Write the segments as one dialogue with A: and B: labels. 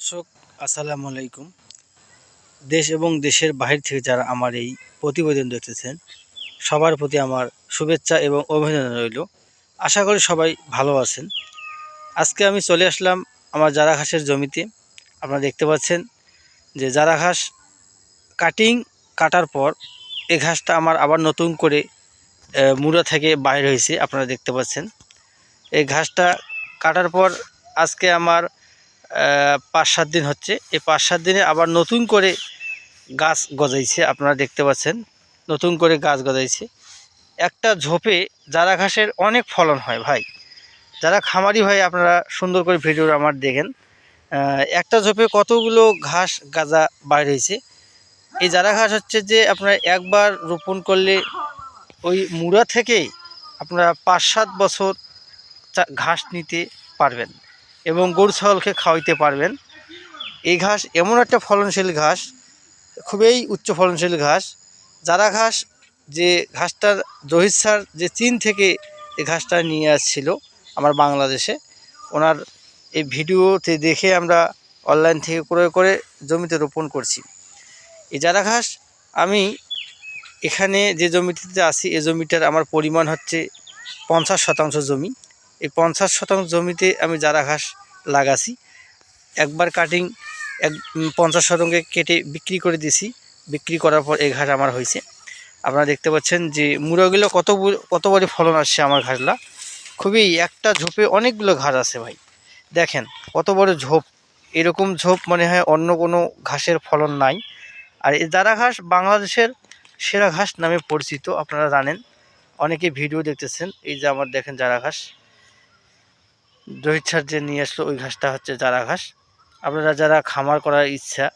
A: দর্শক, আসসালামু আলাইকুম। দেশ এবং দেশের বাহির থেকে যারা আমার এই প্রতিবেদন দেখতেছেন, সবার প্রতি আমার শুভেচ্ছা এবং অভিনন্দন রইল। আশা করি সবাই ভালো আছেন। আজকে আমি চলে আসলাম আমার জারা ঘাসের জমিতে। আপনারা দেখতে পাচ্ছেন যে জারা ঘাস কাটিং কাটার পর এই ঘাসটা আমার আবার নতুন করে মুড়া থেকে বাইর হয়েছে। আপনারা দেখতে পাচ্ছেন। এই ঘাসটা কাটার পর আজকে আমার পাঁচ সাত দিন হচ্ছে। এই পাঁচ সাত দিনে আবার নতুন করে গাছ গজাইছে, আপনারা দেখতে পাচ্ছেন। নতুন করে গাছ গজাইছে। একটা ঝোপে জারা ঘাসের অনেক ফলন হয় ভাই। যারা খামারি ভাই, আপনারা সুন্দর করে ভিডিও আমার দেখেন। একটা ঝোপে কতগুলো ঘাস গাজা বাইর হয়েছে। এই জারা ঘাস হচ্ছে যে আপনারা একবার রোপণ করলে ওই মুড়া থেকেই আপনারা পাঁচ সাত বছর ঘাস নিতে পারবেন। এবং গরু ছাগলকে খাওয়াইতে পারবেন। এই ঘাস এমন একটা ফলনশীল ঘাস, খুবই উচ্চ ফলনশীল ঘাস। যারা ঘাস, যে ঘাসটার জহির স্যার যে চীন থেকে এই ঘাসটা নিয়ে আসছিল আমার বাংলাদেশে, ওনার এই ভিডিওতে দেখে আমরা অনলাইন থেকে ক্রয় করে জমিতে রোপণ করছি। এই যারা ঘাস, আমি এখানে যে জমিটিতে আছি এই জমিটার আমার পরিমাণ হচ্ছে পঞ্চাশ শতাংশ জমি। এই পঞ্চাশ শতাংশ জমিতে আমি জারা ঘাস লাগাছি। একবার কাটিং এক পঞ্চাশ শতাংশে কেটে বিক্রি করে দিছি। বিক্রি করার পর এই ঘাস আমার হয়েছে। আপনারা দেখতে পাচ্ছেন যে মুড়াগুলো কত বড়- কত বড় ফলন আসছে আমার ঘাসলা। খুবই একটা ঝোপে অনেকগুলো ঘাস আছে ভাই। দেখেন কত বড় ঝোপ। এরকম ঝোপ মনে হয় অন্য কোনো ঘাসের ফলন নাই। আর এই জারা ঘাস বাংলাদেশের সেরা ঘাস নামে পরিচিত, আপনারা জানেন। অনেকে ভিডিও দেখতেছেন, এই যে আমার দেখেন জারা ঘাস। রোহিত যে নিয়ে আসলো, ওই ঘাসটা হচ্ছে জারা ঘাস। আপনারা যারা খামার করার ইচ্ছা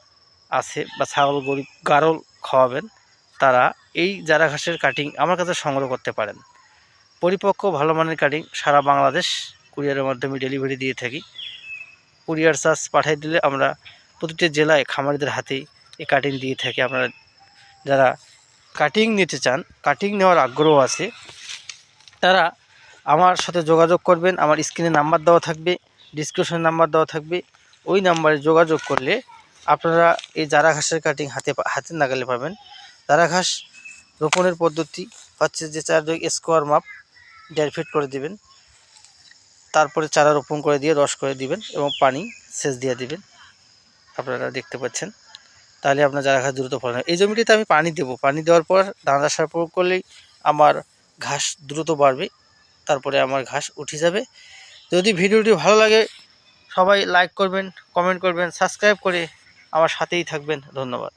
A: আছে বা ছাগল, গরু, গারল খাওয়াবেন, তারা এই জারা ঘাসের কাটিং আমার কাছে সংগ্রহ করতে পারেন। পরিপক্ক ভালো মানের কাটিং সারা বাংলাদেশ কুরিয়ারের মাধ্যমে ডেলিভারি দিয়ে থাকি। কুরিয়ার চার্জ পাঠিয়ে দিলে আমরা প্রতিটি জেলায় খামারিদের হাতেই এই কাটিং দিয়ে থাকি। আপনারা যারা কাটিং নিতে চান কাটিং নেওয়ার আগ্রহ আছে, তারা আমার সাথে যোগাযোগ করবেন, আমার স্ক্রিনে নাম্বার দেওয়া থাকবে ডিসক্রিপশন নাম্বার দেওয়া থাকবে, ওই নাম্বারে যোগাযোগ করলে আপনারা এই জারা ঘাসের কাটিং হাতে হাতে নাগালে পাবেন। জারা ঘাস রোপণের পদ্ধতি হচ্ছে যে চারদিক স্কোয়ার মাপ, দেড় ফিট করে দিবেন, তারপরে চারা রোপণ করে দিয়ে রস করে দিবেন এবং পানি সেচ দিয়ে দিবেন। আপনারা দেখতে পাচ্ছেন। তাহলে আপনার জারা ঘাস দ্রুত ফলন এই জমিটিতে আমি পানি দেবো। পানি দেওয়ার পর দানা সার প্রয়োগ করলেই আমার ঘাস দ্রুত বাড়বে। তারপরে আমার ঘাস উঠে যাবে। যদি ভিডিওটি ভালো লাগে, সবাই লাইক করবেন কমেন্ট করবেন সাবস্ক্রাইব করে আমার সাথেই থাকবেন। ধন্যবাদ।